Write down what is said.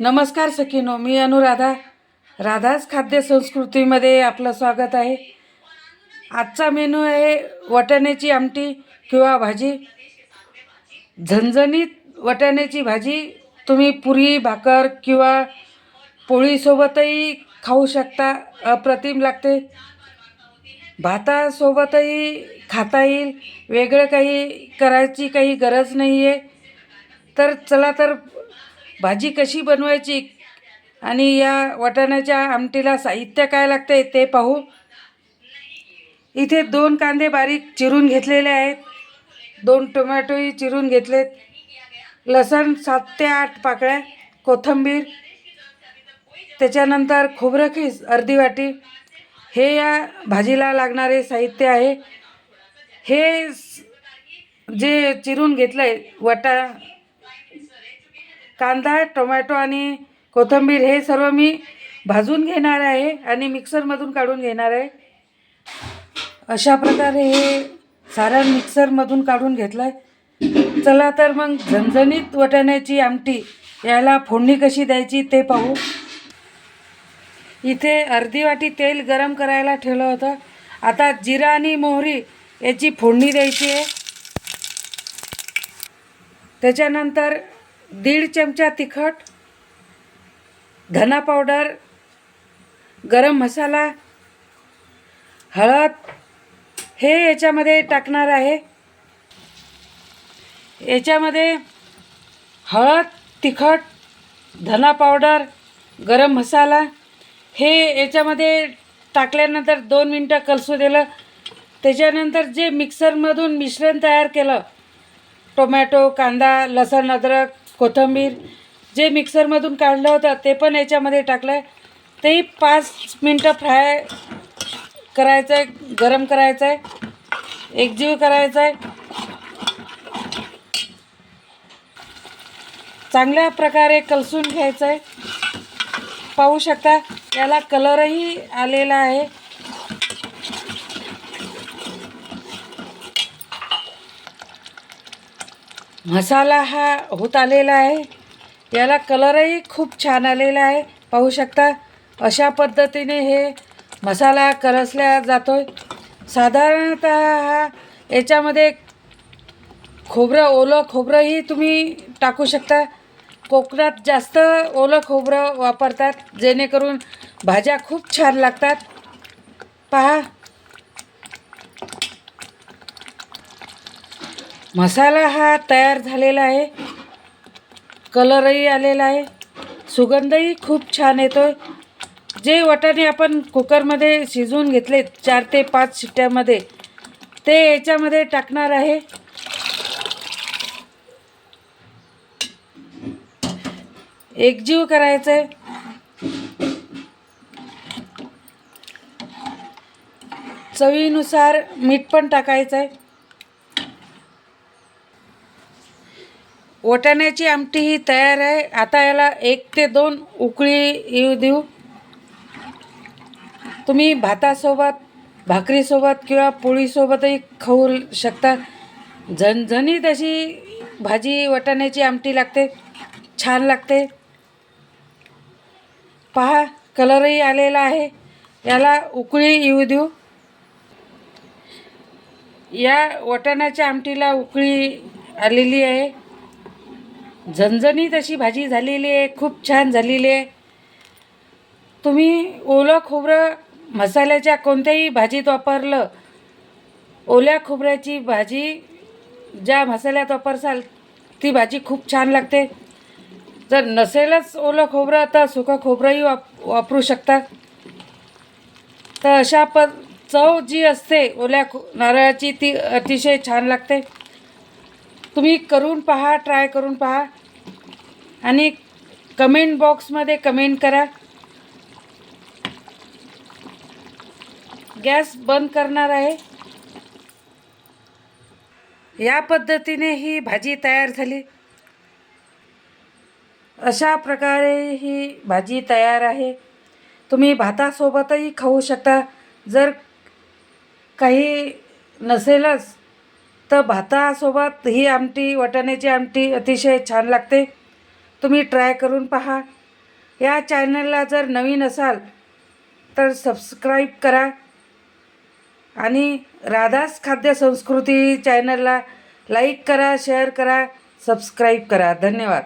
नमस्कार सखीनो मी अनुराधा. राधाच खाद्य संस्कृतीमध्ये आपलं स्वागत आहे. आजचा मेनू आहे वाटाण्याची आमटी किंवा भाजी. झणझणीत वटाण्याची भाजी तुम्ही पुरी भाकर किंवा पोळीसोबतही खाऊ शकता अप्रतिम लागते. भातासोबतही खाता येईल वेगळं काही करायची काही गरज नाही आहे तर चला तर भाजी कशी बनवायची? आणि या वाटाण्याच्या आमटीला साहित्य काय लागते ते पाहू. इथे दोन कांदे बारीक चिरून घेतलेले आहेत. दोन टोमॅटोही चिरून घेतलेत. लसण सात ते आठ पाकळ्या कोथिंबीर त्याच्यानंतर खोबरं खीस अर्धी वाटी. हे या भाजीला लागणारे साहित्य आहे. हे जे चिरून घेतलं आहे वटा कांदा टोमॅटो आणि कोथिंबीर हे सर्व मी भाजून घेणार आहे आणि मिक्सरमधून काढून घेणार आहे. अशा प्रकारे हे सारण मिक्सरमधून काढून घेतलं आहे चला तर मग झणझणीत वटण्याची आमटी याला फोडणी कशी द्यायची ते पाहू. इथे अर्धी वाटी तेल गरम करायला ठेवलं होतं. आता जिरा आणि मोहरी याची फोडणी द्यायची आहे. त्याच्यानंतर दीड चमचा तिखट धना पावडर गरम मसाला हळद हे याच्यामध्ये टाकणार आहे. याच्यामध्ये हळद तिखट धना पावडर गरम मसाला हे याच्यामध्ये टाकल्यानंतर दोन मिनटं कलसू दिलं. त्याच्यानंतर जे मिक्सरमधून मिश्रण तयार केलं टोमॅटो कांदा लसण अद्रक कोथिंबीर जे मिक्सरमधून काढलं होतं ते पण याच्यामध्ये टाकलं आहे तेही पाच मिनटं फ्राय करायचं आहे गरम करायचं आहे एकजीव करायचं आहे चांगल्या प्रकारे कलसून घ्यायचं आहे पाहू शकता याला कलरही आलेला आहे. मसाला हा होत आलेला आहे. याला कलरही खूप छान आलेला आहे. पाहू शकता अशा पद्धतीने हे मसाला करसल्या जातो आहे साधारणत हा याच्यामध्ये खोबरं ओलं खोबरंही तुम्ही टाकू शकता. कोकणात जास्त ओलं खोबरं वापरतात जेणेकरून भाज्या खूप छान लागतात. पहा. मसाला हा तयार झालेला आहे. कलरही आलेला आहे. सुगंधही खूप छान येतो आहे जे वटाणे आपण कुकरमध्ये शिजवून घेतले चार ते पाच शिट्ट्यामध्ये ते याच्यामध्ये टाकणार आहे. एकजीव करायचं आहे. चवीनुसार मीठ पण टाकायचं आहे. वाटाण्याची आमटी ही तयार आहे. आता याला एक ते दोन उकळी येऊ देऊ. तुम्ही भातासोबत भाकरीसोबत किंवा पोळीसोबतही खाऊ शकता. झणझणीत अशी भाजी वाटाण्याची आमटी लागते. छान लागते. पहा कलरही आलेला आहे. याला उकळी येऊ देऊ. या वाटाण्याच्या आमटीला उकळी आलेली आहे. झणझणीत अशी भाजी झालेली आहे खूप छान झालेली आहे. तुम्ही ओलं खोबरं मसाल्याच्या कोणत्याही भाजीत वापरलं ओल्या खोबऱ्याची भाजी ज्या मसाल्यात वापरसाल ती भाजी खूप छान लागते. जर नसेलच ओलं खोबरं तर सुकं खोबरंही वाप वापरू शकता. तर अशा प चव जी असते ओल्या खो नारळाची ती अतिशय छान लागते. तुम्ही करून पहा ट्राय करून पहा. आणि कमेंट बॉक्समध्ये कमेंट करा. गॅस बंद करणार आहे. या पद्धतीने ही भाजी तयार झाली. अशा प्रकारे ही भाजी तयार आहे. तुम्ही भातासोबतही खाऊ शकता. जर काही नसेलच तर भातासोबत ही आमटी वाटाण्याची आमटी अतिशय छान लागते. तुम्ही ट्राय करून पहा. या चॅनलला जर नवीन असाल तर सबस्क्राईब करा. आणि राधास खाद्य संस्कृती चॅनलला लाईक करा शेअर करा सबस्क्राईब करा. धन्यवाद.